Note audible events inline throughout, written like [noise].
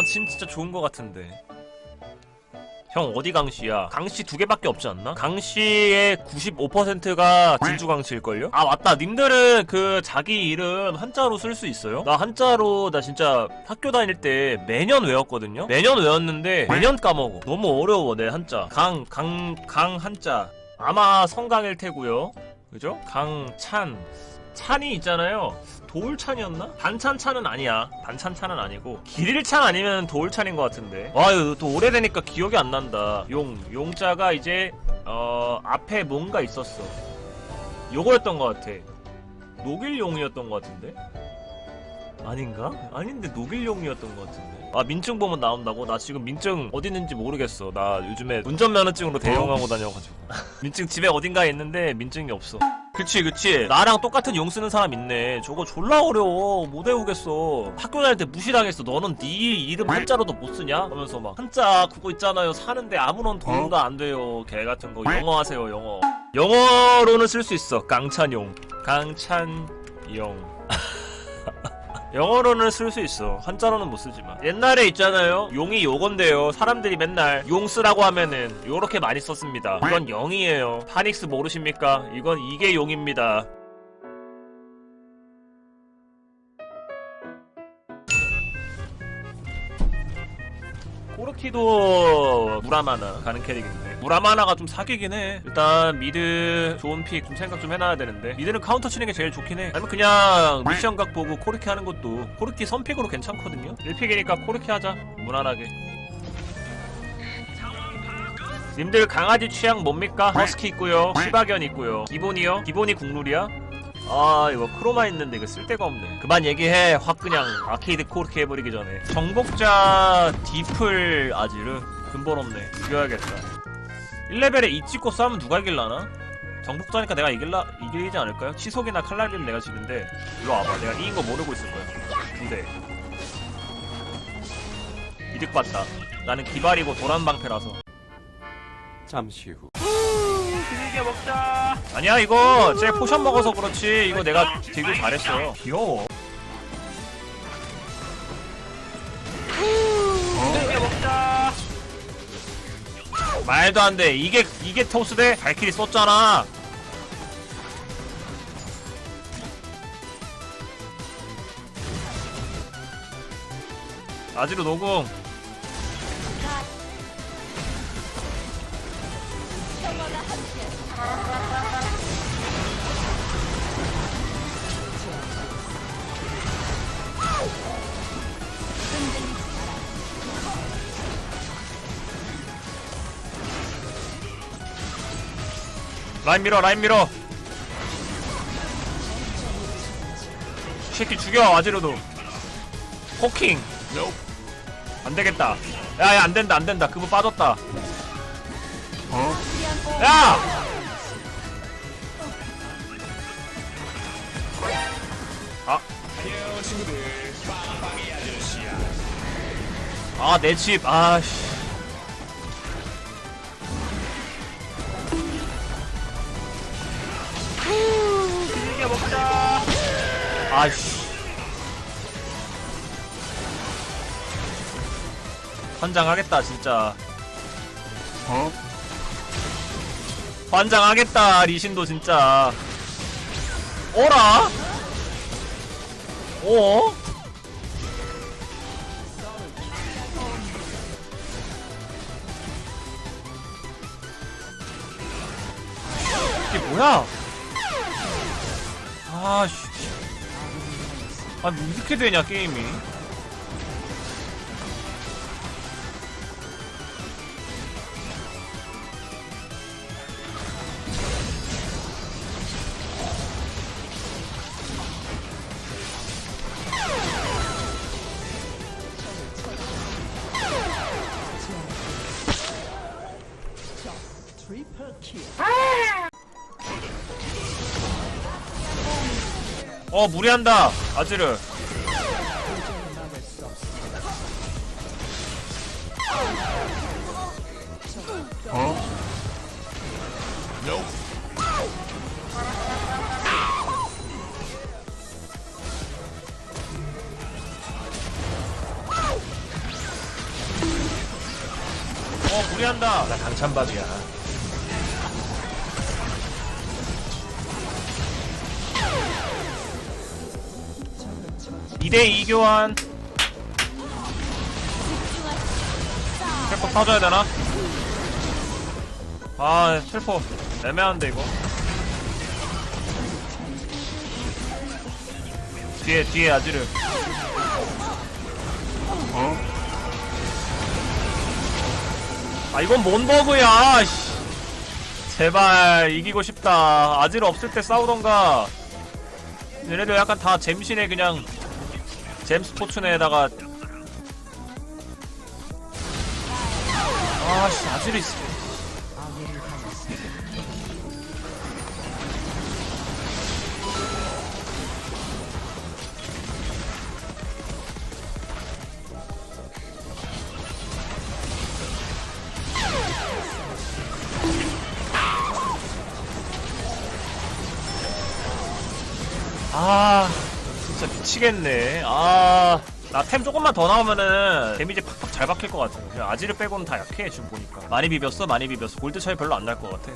난 진짜 좋은 거 같은데. 형 어디 강씨야? 강씨 두 개밖에 없지 않나? 강씨의 95%가 진주 강씨일걸요? 아 맞다 님들은 그 자기 이름 한자로 쓸 수 있어요? 나 한자로 나 진짜 학교 다닐 때 매년 외웠거든요? 매년 외웠는데 매년 까먹어 너무 어려워 내 한자 강 강 강 한자 아마 성강일 테고요 그죠? 강찬 찬이 있잖아요 도울찬이었나? 반찬찬은 아니야. 반찬찬은 아니고 길일찬 아니면 도울찬인 것 같은데. 와 이거 또 오래되니까 기억이 안 난다. 용 용자가 이제 어 앞에 뭔가 있었어. 요거였던 것 같아. 녹일용이었던 것 같은데. 아닌가? 아닌데 녹일용이었던 것 같은데. 아 민증 보면 나온다고? 나 지금 민증 어디 있는지 모르겠어. 나 요즘에 운전면허증으로 대용하고 다녀가지고. 민증 집에 어딘가에 있는데 민증이 없어. 그치 그치. 나랑 똑같은 용 쓰는 사람 있네. 저거 졸라 어려워. 못 외우겠어. 학교 다닐 때 무시당했어. 너는 네 이름 한자로도 못 쓰냐? 하면서 막 한자 그거 있잖아요. 사는데 아무런 도움도 안 돼요. 개 같은 거. 영어 하세요 영어. 영어로는 쓸 수 있어. 강찬용. 강찬용 영어로는 쓸 수 있어. 한자로는 못 쓰지만. 옛날에 있잖아요. 용이 요건데요. 사람들이 맨날 용 쓰라고 하면은 요렇게 많이 썼습니다. 이건 영이에요. 파닉스 모르십니까? 이건 이게 용입니다. 코르키도 무라마나 가는 캐릭인데 무라마나가 좀 사기긴 해. 일단 미드 좋은 픽 좀 생각 좀 해놔야 되는데. 미드는 카운터 치는 게 제일 좋긴 해. 아니면 그냥 미션 각 보고 코르키 하는 것도 코르키 선픽으로 괜찮거든요. 1픽이니까 코르키 하자. 무난하게. 님들 강아지 취향 뭡니까? 허스키 있고요. 시바견 있고요. 기본이요? 기본이 국룰이야? 아 이거 크로마 있는데 이거 쓸데가 없네. 그만 얘기해. 확 그냥 아케이드 코르키 해버리기 전에. 정복자 디플 아지르? 근본 없네. 이겨야겠다 1레벨에 이 찍고 싸우면 누가 이길라나? 정복자니까 내가 이길라 이기지 않을까요? 치속이나 칼날비는 내가 지는데 이거 와봐 내가 이긴 거 모르고 있을 거야 근데 이득 봤다 나는 기발이고 도란방패라서 잠시 후. 길게 먹자. 아니야 이거 쟤 포션 먹어서 그렇지 이거 내가 되게 잘했어 귀여워 말도 안 돼. 이게 이게 토스 대 발키리 썼잖아. 아지로 노공. 라인 밀어 라인 밀어. 이 새끼 죽여 아지로도. 코킹. 안 되겠다. 야야 안 된다 안 된다. 그거 빠졌다. 야! 아. 아, 내 집. 아, 씨. 먹자. 아이씨. 환장하겠다, 진짜. 어? 환장하겠다, 리신도 진짜. 어라? 어? 이게 뭐야? 아, 씨. 아, 뭐 이렇게 되냐, 게임이. 어, 무리한다, 아지르. 어? 어 무리한다 나 강찬밥이야. 2대2 교환 텔포 타줘야 되나? 아 텔포 애매한데 이거 뒤에 뒤에 아지르 어? 아 이건 뭔 버그야 씨. 제발 이기고 싶다 아지르 없을 때 싸우던가 얘네들 약간 다 잼신에 그냥 잼 스포츠네에다가 아씨 있어. 아 진짜 미치겠네. 아 나 템 조금만 더 나오면은 데미지 팍팍 잘 박힐 것 같아. 그냥 아지르 빼고는 다 약해 지금 보니까. 많이 비볐어 많이 비볐어. 골드 차이 별로 안 날 것 같아.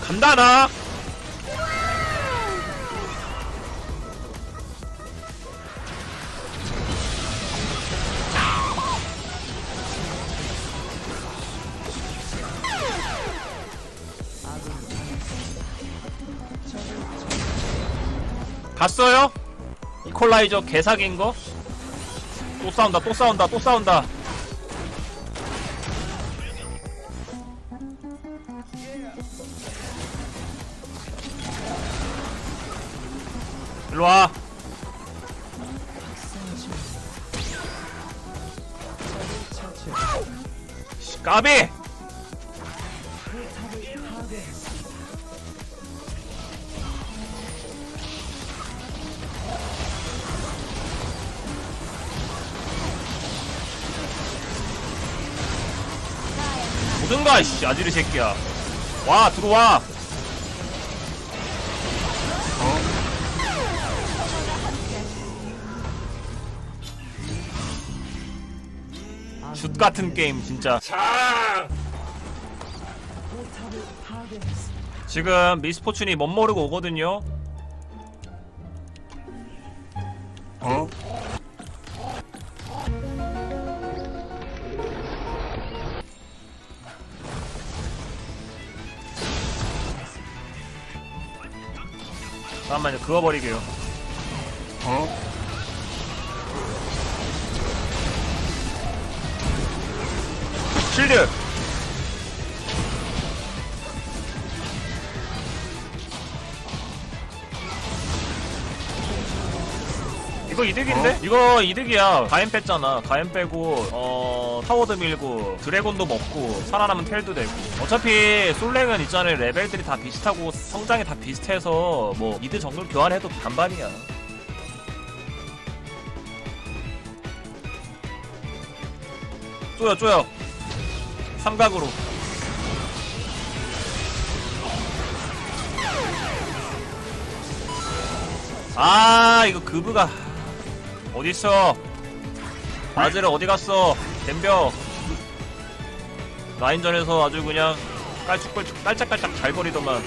간다 나 이퀄라이저 개사기인 거? 또 싸운다 또 싸운다 또 싸운다 일로와 씨, 까비! 오든가 씨 아지르 새끼야. 와 들어와. 슛 같은 게임 진짜. 지금 미스포춘이 멋 모르고 오거든요 잠깐만요 그어버리게요 어? 실드 이거 이득인데? 이거 이득이야. 가엔 뺐잖아. 가엔 빼고 어 타워도 밀고 드래곤도 먹고 살아남은 텔도 되고. 어차피 솔랭은 있잖아요. 레벨들이 다 비슷하고 성장이 다 비슷해서 뭐 미드 정글 교환해도 반반이야. 쪼여 쪼여. 삼각으로. 아 이거 그브가 어딨어? 아즈를 어디 갔어? 댐벼. 라인전에서 아주 그냥 깔쭉깔쭉 깔짝깔짝 잘 거리더만.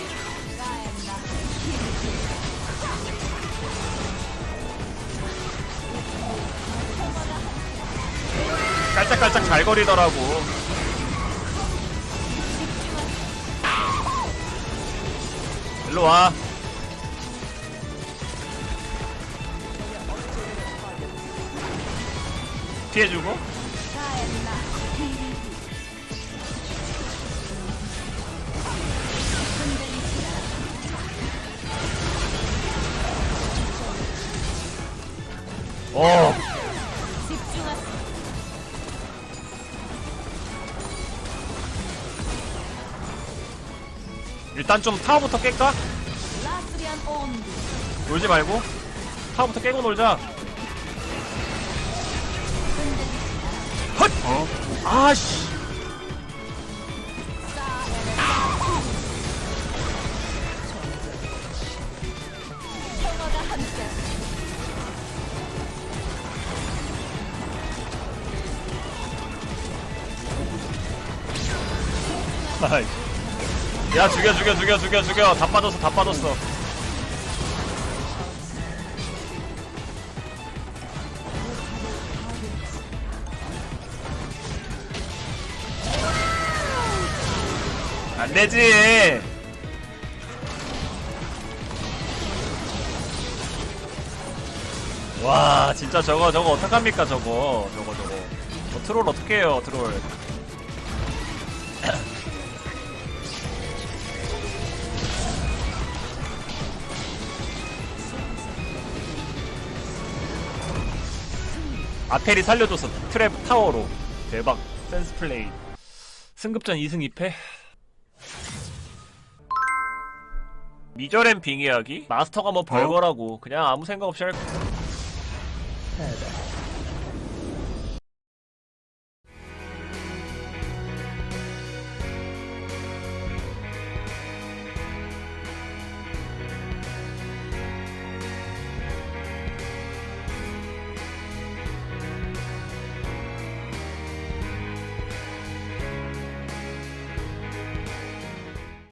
깔짝깔짝 잘 거리더라고. 일로 와 피해주고. 어. 일단 좀 타워부터 깰까? 놀지 말고 타워부터 깨고 놀자 헛! 어? 아씨. 야 죽여 죽여 죽여 죽여 죽여 다 빠졌어 다 빠졌어 안 되지. 와 진짜 저거 저거 어떡합니까 저거. 저거 저거. 어, 트롤 어떡해요 트롤? [clears throat] 아텔이 살려줘서 트랩 타워로. 대박. 센스 플레이. 승급전 2승 2패 미저램 빙의하기? 마스터가 뭐 별거라고. 그냥 아무 생각 없이 할